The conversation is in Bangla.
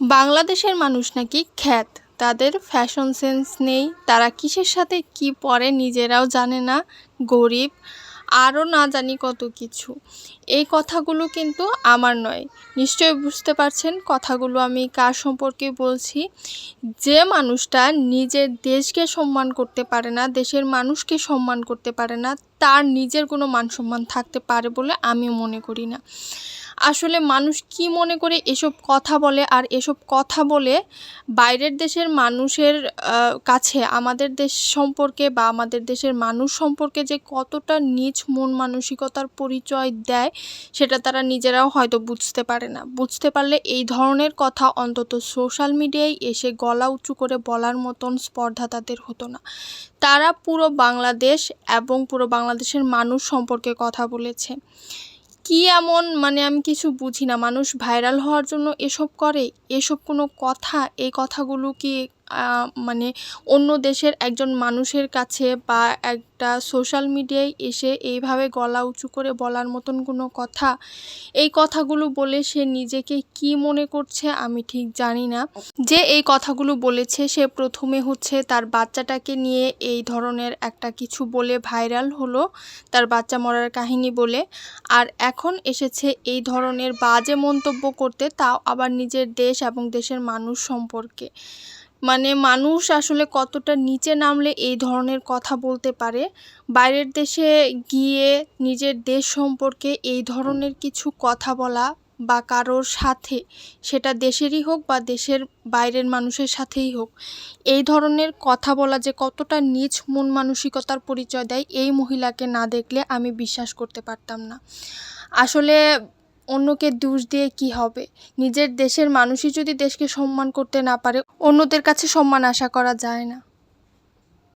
বাংলাদেশের মানুষ নাকি খ্যাত? তাদের ফ্যাশন সেন্স নেই। তারা কিসের সাথে কি পরে নিজেরাও জানে না। গরিব, আরও না জানি কত কিছু। এই কথাগুলো কিন্তু আমার নয়। নিশ্চয়ই বুঝতে পারছেন কথাগুলো আমি কার সম্পর্কে বলছি। যে মানুষটা নিজের দেশকে সম্মান করতে পারে না, দেশের মানুষকে সম্মান করতে পারে না, তার নিজের কোনো মান সম্মান থাকতে পারে বলে আমি মনে করি না। আসলে মানুষ কি মনে করে এসব কথা বলে আর এসব কথা বলে বাইরের দেশের মানুষের কাছে? আমাদের দেশ সম্পর্কে বা আমাদের দেশের মানুষ সম্পর্কে যে কতটা নিচ মন মানসিকতার পরিচয় দেয়, সেটা তারা নিজেরাও হয়তো বুঝতে পারে না। বুঝতে পারলে এই ধরনের কথা অন্তত সোশ্যাল মিডিয়ায় এসে গলা উঁচু করে বলার মতন স্পর্ধা তাদের হতো না। তারা পুরো বাংলাদেশ এবং পুরো বাংলাদেশের মানুষ সম্পর্কে কথা বলেছে। কি এমন? মানে আমি কিছু বুঝি না। মানুষ ভাইরাল হওয়ার জন্য এসব করে? এসব কোনো কথা? এই কথাগুলো কি মানে অন্য দেশের একজন মানুষের কাছে বা একটা সোশ্যাল মিডিয়ায় এসে এইভাবে গলা উঁচু করে বলার মতন কোনো কথা, এই কথাগুলো বলে সে নিজেকে কি মনে করছে আমি ঠিক জানি না। যে এই কথাগুলো বলেছে সে প্রথমে হচ্ছে তার বাচ্চাটাকে নিয়ে এই ধরনের একটা কিছু বলে ভাইরাল হলো, তার বাচ্চা মরার কাহিনী বলে। আর এখন এসেছে এই ধরনের বাজে মন্তব্য করতে, তাও আবার নিজের দেশ এবং দেশের মানুষ সম্পর্কে। মানে মানুষ আসলে কতটা নিচে নামলে এই ধরনের কথা বলতে পারে? বাইরের দেশে গিয়ে নিজের দেশ সম্পর্কে এই ধরনের কিছু কথা বলা বা কারোর সাথে, সেটা দেশেরই হোক বা দেশের বাইরের মানুষের সাথেই হোক, এই ধরনের কথা বলা যে কতটা নিচ মন মানসিকতার পরিচয় দেয়, এই মহিলাকে না দেখলে আমি বিশ্বাস করতে পারতাম না। আসলে অন্যকে দোষ দিয়ে কি হবে? নিজের দেশের মানুষই যদি দেশকে সম্মান করতে না পারে, অন্যদের কাছে সম্মান আশা করা যায় না।